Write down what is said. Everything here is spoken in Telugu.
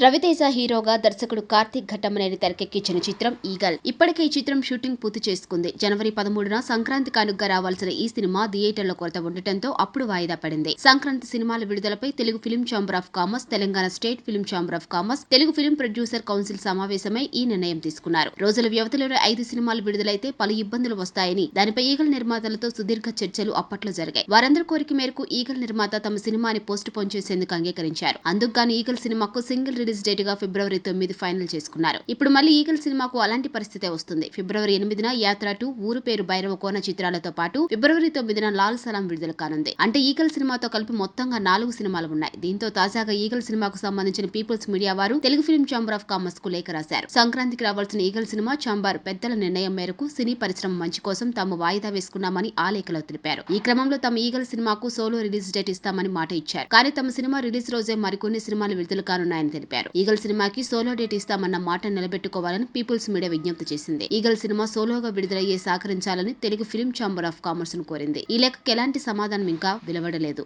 రవితేజ హీరోగా దర్శకుడు కార్తీక్ ఘట్టమనేని తెరకెక్కించిన చిత్రం ఈగల్. ఇప్పటికే ఈ చిత్రం షూటింగ్ పూర్తి చేసుకుంది. జనవరి పదమూడున సంక్రాంతి కానుగ్గా రావాల్సిన ఈ సినిమా థియేటర్ల కొరత ఉండటంతో అప్పుడు వాయిదా పడింది. సంక్రాంతి సినిమాల విడుదలపై Telugu film chamber of commerce Telangana state film chamber of commerce Telugu film producer council సమావేశమై ఈ నిర్ణయం తీసుకున్నారు. రోజుల వ్యవధిలోనే ఐదు సినిమాలు విడుదలైతే పలు ఇబ్బందులు వస్తాయని దానిపై ఈగల్ నిర్మాతలతో సుదీర్ఘ చర్చలు అప్పట్లో జరిగాయి. వారందరి కోరిక మేరకు ఈగల్ నిర్మాత తమ సినిమాని పోస్ట్ పోన్ చేసేందుకు అంగీకరించారు. అందుకుగాను ఈగల్ సినిమాకు సింగిల్ రిలీజ్ డేట్గా ఫిబ్రవరి తొమ్మిది ఫైనల్ చేసుకున్నారు. ఇప్పుడు మళ్ళీ ఈగల్ సినిమాకు అలాంటి పరిస్థితే వస్తుంది. ఫిబ్రవరి ఎనిమిదిన యాత్ర టు ఊరు పేరు భైరవ కోన చిత్రాలతో పాటు ఫిబ్రవరి తొమ్మిదిన లాల్ సలాం విడుదల కానుంది. అంటే ఈగల్ సినిమాతో కలిపి మొత్తంగా నాలుగు సినిమాలు ఉన్నాయి. దీంతో తాజాగా ఈగల్ సినిమాకు సంబంధించిన పీపుల్స్ మీడియా వారు తెలుగు ఫిల్మ్ ఛాంబర్ ఆఫ్ కామర్స్కు లేఖ రాశారు. సంక్రాంతికి రావాల్సిన ఈగల్ సినిమా ఛాంబర్ పెద్దల నిర్ణయం మేరకు సినీ పరిశ్రమ మంచి కోసం తాము వాయిదా వేసుకున్నామని ఆ లేఖలో తెలిపారు. ఈ క్రమంలో తమ ఈగల్ సినిమాకు సోలో రిలీజ్ డేట్ ఇస్తామని మాట ఇచ్చారు. కానీ తమ సినిమా రిలీజ్ రోజే మరికొన్ని సినిమాలు విడుదల కానున్నాయని తెలిపారు. ఈగల్ సినిమాకి సోలో డేట్ ఇస్తామన్న మాట నిలబెట్టుకోవాలని పీపుల్స్ మీడియా విజ్ఞప్తి చేసింది. ఈగల్ సినిమా సోలోగా విడుదలయ్యే సహకరించాలని తెలుగు ఫిల్మ్ ఛాంబర్ ఆఫ్ కామర్స్ను కోరింది. ఈ లేఖకు ఎలాంటి సమాధానం ఇంకా వెలువడలేదు.